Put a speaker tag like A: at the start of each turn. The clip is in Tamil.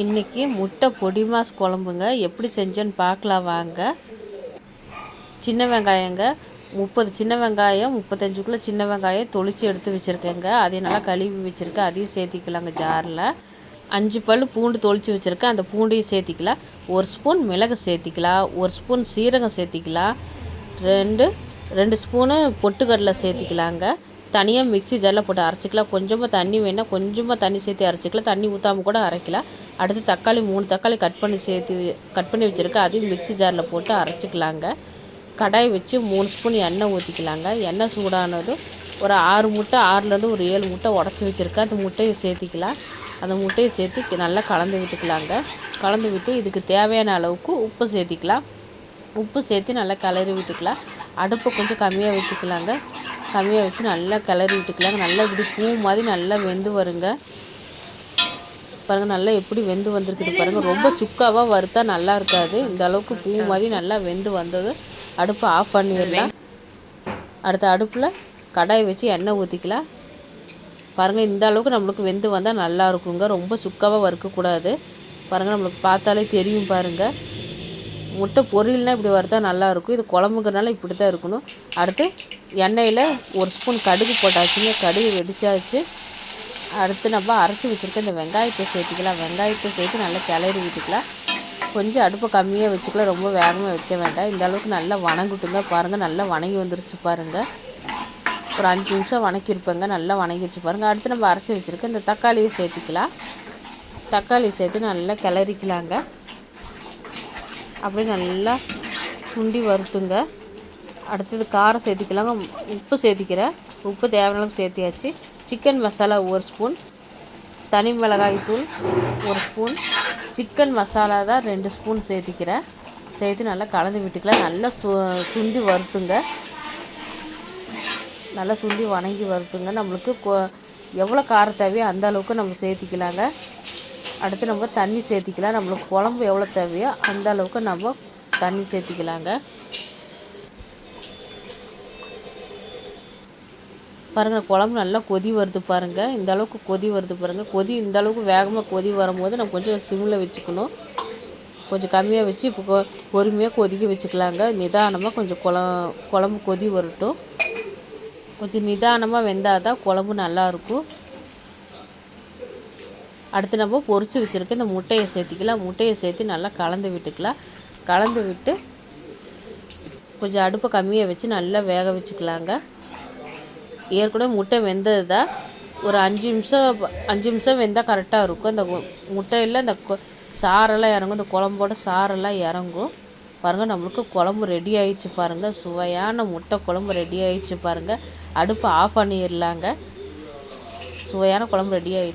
A: இன்றைக்கி முட்டை பொடி மாஸ் குழம்புங்க. எப்படி செஞ்சேன்னு பார்க்கலாம் வாங்க. சின்ன வெங்காயங்க. முப்பது சின்ன வெங்காயம் முப்பத்தஞ்சுக்குள்ளே சின்ன வெங்காயம் தொளிச்சு எடுத்து வச்சுருக்கேங்க. அதையும் நல்லா கழுவி வச்சுருக்கேன். அதையும் சேர்த்திக்கலாங்க ஜாரில். அஞ்சு பல் பூண்டு தொளிச்சு வச்சுருக்கேன். அந்த பூண்டையும் சேர்த்திக்கலாம். ஒரு ஸ்பூன் மிளகு சேர்த்திக்கலாம். ஒரு ஸ்பூன் சீரகம் சேர்த்திக்கலாம். ரெண்டு ரெண்டு ஸ்பூனு பொட்டுக்கடலை சேர்த்திக்கலாங்க. தனியாக மிக்ஸி ஜாரில் போட்டு அரைச்சிக்கலாம். கொஞ்சமாக தண்ணி வேணால் கொஞ்சமாக தண்ணி சேர்த்து அரைச்சிக்கலாம். தண்ணி ஊற்றாமல் கூட அரைக்கலாம். அடுத்து தக்காளி மூணு தக்காளி கட் பண்ணி சேர்த்து கட் பண்ணி வச்சுருக்கேன் அதையும் மிக்ஸி ஜாரில் போட்டு அரைச்சிக்கலாங்க. கடாய் வச்சு மூணு ஸ்பூன் எண்ணெய் ஊற்றிக்கலாங்க எண்ணெய் சூடானதும் ஒரு ஆறு முட்டை ஆறுலேருந்து ஒரு ஏழு முட்டை உடச்சி வச்சுருக்கேன். அந்த முட்டையை சேர்த்திக்கலாம். அந்த முட்டையை சேர்த்து நல்லா கலந்து விட்டுக்கலாங்க. கலந்து விட்டு இதுக்கு தேவையான அளவுக்கு உப்பு சேர்த்திக்கலாம். உப்பு சேர்த்து நல்லா கிளறி விட்டுக்கலாம். அடுப்பை கொஞ்சம் கம்மியாக வச்சுக்கலாங்க. கம்மியாக வச்சு நல்லா கிளறி விட்டுக்கலாங்க நல்லா இப்படி பூ மாதிரி நல்லா வெந்து வருங்க. பாருங்கள் நல்லா எப்படி வெந்து வந்திருக்குது பாருங்கள் ரொம்ப சுக்காவாக வறுத்தா நல்லா இருக்காது. இந்த அளவுக்கு பூ மாதிரி நல்லா வெந்து வந்தது. அடுப்பை ஆஃப் பண்ணிடலாம். அடுத்த அடுப்பில் கடாய் வச்சு எண்ணெய் ஊற்றிக்கலாம் பாருங்கள் இந்த அளவுக்கு நம்மளுக்கு வெந்து வந்தால் நல்லா இருக்குங்க. ரொம்ப சுக்காவாக வறுக்கக்கூடாது. பாருங்கள் நம்மளுக்கு பார்த்தாலே தெரியும் பாருங்கள் முட்டை பொரியல்னால் இப்படி வறுத்தா நல்லாயிருக்கும். இது குழம்புங்கிறனால இப்படி தான் இருக்கணும். அடுத்து எண்ணெயில் ஒரு ஸ்பூன் கடுகு போட்டாச்சுங்க. கடுகு வெடிச்சாச்சு. அடுத்து நம்ம அரைச்சி வச்சுருக்க இந்த வெங்காயத்தை சேர்த்துக்கலாம். வெங்காயத்தை சேர்த்து நல்லா கிளறி விட்டுக்கலாம். கொஞ்சம் அடுப்பை கம்மியாக வச்சுக்கலாம். ரொம்ப வேகமாக வைக்க வேண்டாம். இந்த அளவுக்கு நல்லா வணங்கிட்டுங்க. பாருங்கள் நல்லா வணங்கி வந்துருச்சு பாருங்கள் ஒரு அஞ்சு நிமிஷம் வணக்கியிருப்பேங்க. நல்லா வணங்கிடுச்சு பாருங்கள் அடுத்து நம்ம அரைச்சி வச்சுருக்க இந்த தக்காளியை சேர்த்துக்கலாம். தக்காளி சேர்த்து நல்லா கிளறிக்கலாங்க. அப்படியே நல்லா சுண்டி வறுத்துங்க அடுத்தது காரம் சேர்த்திக்கலாங்க. உப்பு சேர்த்திக்கிறேன் உப்பு தேவையான அளவுக்கு சேர்த்தியாச்சு. சிக்கன் மசாலா ஒரு ஸ்பூன் தனி மிளகாய் தூள் ஒரு ஸ்பூன் சிக்கன் மசாலா தான் ரெண்டு ஸ்பூன் சேர்த்திக்கிறேன் சேர்த்து நல்லா கலந்து விட்டுக்கலாம். நல்லா சு சுண்டி வறுத்துங்க நல்லா சுண்டி வணங்கி வறுத்துங்க நம்மளுக்கு எவ்வளோ காரம் தேவையோ அந்த அளவுக்கு நம்ம சேர்த்திக்கலாங்க. அடுத்து நம்ம தண்ணி சேர்த்திக்கலாம். நம்மளுக்கு குழம்பு எவ்வளோ தேவையோ அந்த அளவுக்கு நம்ம தண்ணி சேர்த்திக்கலாங்க. பாருங்கள் குழம்பு நல்லா கொதி வருது பாருங்கள் இந்த அளவுக்கு கொதி வருது பாருங்கள் கொதி இந்த அளவுக்கு வேகமாக கொதி வரும்போது நம்ம கொஞ்சம் சிம்மில் வச்சுக்கணும். கொஞ்சம் கம்மியாக வச்சு இப்போ பொறுமையாக கொதிக்க வச்சுக்கலாங்க. நிதானமாக கொஞ்சம் குழம்பு கொதி வரட்டும். கொஞ்சம் நிதானமாக வெந்தால் தான் குழம்பு நல்லாயிருக்கும் அடுத்து நம்ம பொறிச்சு வச்சுருக்க இந்த முட்டையை சேர்த்திக்கலாம். முட்டையை சேர்த்து நல்லா கலந்து விட்டுக்கலாம். கலந்து விட்டு கொஞ்சம் அடுப்பை கம்மியாக வச்சு நல்லா வேக வச்சுக்கலாங்க. ஏற்கனவே முட்டை வெந்தது தான் ஒரு அஞ்சு நிமிஷம் அஞ்சு நிமிஷம் வெந்தால் கரெக்டாக இருக்கும். இந்த முட்டையில் இந்த சாரெல்லாம் இறங்கும். இந்த குழம்போட சாரெல்லாம் இறங்கும். பாருங்கள் நம்மளுக்கு குழம்பு ரெடி ஆயிடுச்சு பாருங்கள் சுவையான முட்டை குழம்பு ரெடி ஆயிடுச்சு பாருங்கள் அடுப்பை ஆஃப் பண்ணிடலாங்க. சுவையான குழம்பு ரெடி ஆயிடுச்சு.